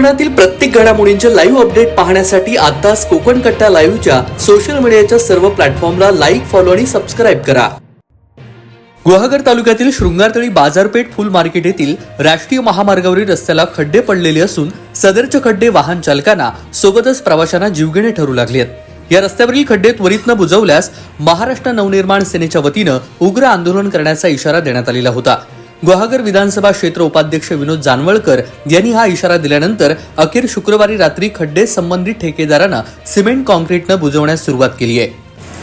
कोकणातील प्रत्येक घडामोडींचे लाईव्ह अपडेट पाहण्यासाठी आताच कोकण कट्टा लाईव्हच्या सोशल मीडियाच्या सर्व प्लॅटफॉर्मला लाईक फॉलो आणि सबस्क्राईब करा. गुहागर तालुक्यातील शृंगारतळी बाजारपेठ फुल मार्केट येथील राष्ट्रीय महामार्गावरील रस्त्याला खड्डे पडलेले असून सदरचे खड्डे वाहन चालकांना सोबतच प्रवाशांना जीवघेणे ठरू लागले आहेत. या रस्त्यावरील खड्डे त्वरित न बुजवल्यास महाराष्ट्र नवनिर्माण सेनेच्या वतीनं उग्र आंदोलन करण्याचा इशारा देण्यात आलेला होता. गुहागर विधानसभा क्षेत्र उपाध्यक्ष विनोद जानवळकर यांनी हा इशारा दिल्यानंतर अखेर शुक्रवारी रात्री खड्डे संबंधित ठेकेदारांना सिमेंट कॉन्क्रीटनं बुजवण्यास सुरुवात केली आहे.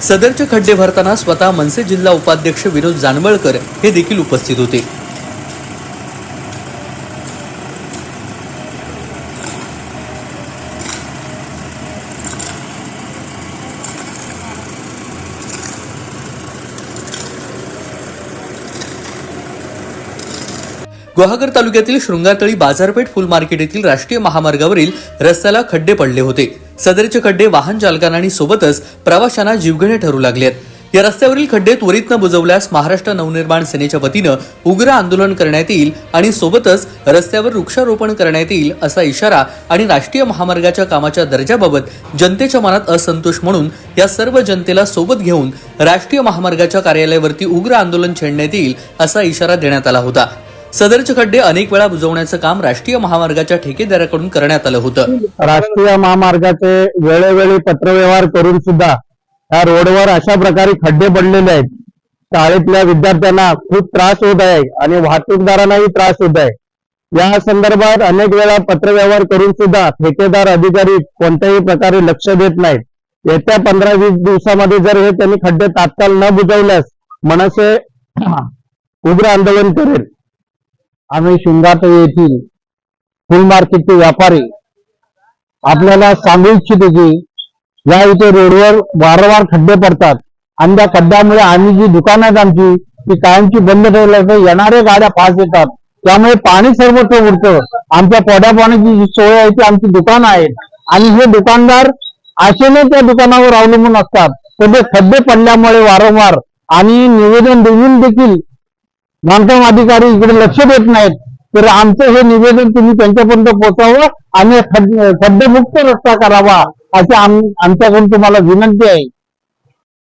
सदरचे खड्डे भरताना स्वतः मनसे जिल्हा उपाध्यक्ष विनोद जानवळकर हे देखील उपस्थित होते. गुहागर तालुक्यातील शृंगारतळी बाजारपेठ फुल मार्केट येथील राष्ट्रीय महामार्गावरील रस्त्याला खड्डे पडले होते. सदरचे खड्डे वाहन चालकांना आणि सोबतच प्रवाशांना जीवघेणे ठरू लागले आहेत. या रस्त्यावरील खड्डे त्वरित न बुजवल्यास महाराष्ट्र नवनिर्माण सेनेच्या वतीनं उग्र आंदोलन करण्यात येईल आणि सोबतच रस्त्यावर वृक्षारोपण करण्यात येईल असा इशारा आणि राष्ट्रीय महामार्गाच्या कामाच्या दर्जाबाबत जनतेच्या मनात असंतोष म्हणून या सर्व जनतेला सोबत घेऊन राष्ट्रीय महामार्गाच्या कार्यालयावरती उग्र आंदोलन छेडण्यात येईल असा इशारा देण्यात आला होता. सदरचे खड्डे अनेक वेळा बुजवण्याचं काम राष्ट्रीय महामार्गाच्या ठेकेदाराकडून करण्यात आलं होतं. राष्ट्रीय महामार्गाचे वेळोवेळी पत्रव्यवहार करून सुद्धा या रोडवर अशा प्रकारे खड्डे पडलेले आहेत. शाळेतल्या विद्यार्थ्यांना खूप त्रास होत आहे आणि वाहतूकदारांनाही त्रास होत आहे. या संदर्भात अनेक वेळा पत्रव्यवहार करून सुद्धा ठेकेदार अधिकारी कोणत्याही प्रकारे लक्ष देत नाहीत. येत्या पंधरा वीस दिवसामध्ये जर हे त्यांनी खड्डे तात्काळ न बुजवल्यास मनसे उग्र आंदोलन करेल. आम्ही शिंगाटो येथील फुल मार्केटचे व्यापारी. आपल्याला सांगू इच्छितो की या इथे रोडवर वारंवार खड्डे पडतात. आणि त्या खड्ड्यामुळे आम्ही जी दुकानं आहेत आमची ती कायमची बंद ठेवल्याचं येणाऱ्या गाड्या पास येतात. त्यामुळे पाणी सर्वत्र उडतं. आमच्या पोड्या पाण्याची जी सोय आहे ती आमची दुकानं आहेत. आणि हे दुकानदार आशेने त्या दुकानावर अवलंबून असतात. तर ते खड्डे पडल्यामुळे वारंवार आणि निवेदन देऊन देखील बांधकाम अधिकारी इकडे लक्ष देत नाहीत. तर आमचं हे निवेदन तुम्ही त्यांच्यापर्यंत पोहोचावं आणि खड्डेमुक्त रस्ता करावा अशी आमच्याकडून तुम्हाला विनंती आहे.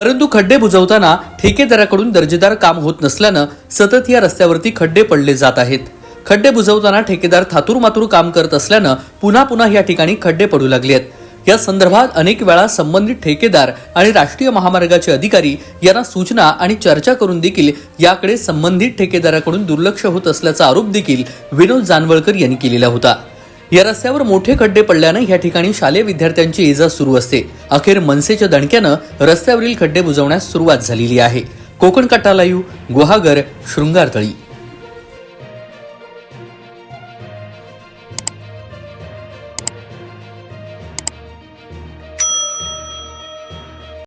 परंतु खड्डे बुजवताना ठेकेदाराकडून दर्जेदार काम होत नसल्यानं सतत या रस्त्यावरती खड्डे पडले जात आहेत. खड्डे बुजवताना ठेकेदार थातूर मातूर काम करत असल्यानं पुन्हा पुन्हा या ठिकाणी खड्डे पडू लागले आहेत या संदर्भात अनेक वेळा संबंधित ठेकेदार आणि राष्ट्रीय महामार्गाचे अधिकारी यांना सूचना आणि चर्चा करून देखील याकडे संबंधित ठेकेदाराकडून दुर्लक्ष होत असल्याचा आरोप देखील विनोद जानवळकर यांनी केलेला होता. या रस्त्यावर मोठे खड्डे पडल्यानं या ठिकाणी शालेय विद्यार्थ्यांची ये सुरू असते. अखेर मनसेच्या दणक्यानं रस्त्यावरील खड्डे बुजवण्यास सुरुवात झालेली आहे. कोकण कट्टा लाईव्ह गुहागर शृंगारतळी.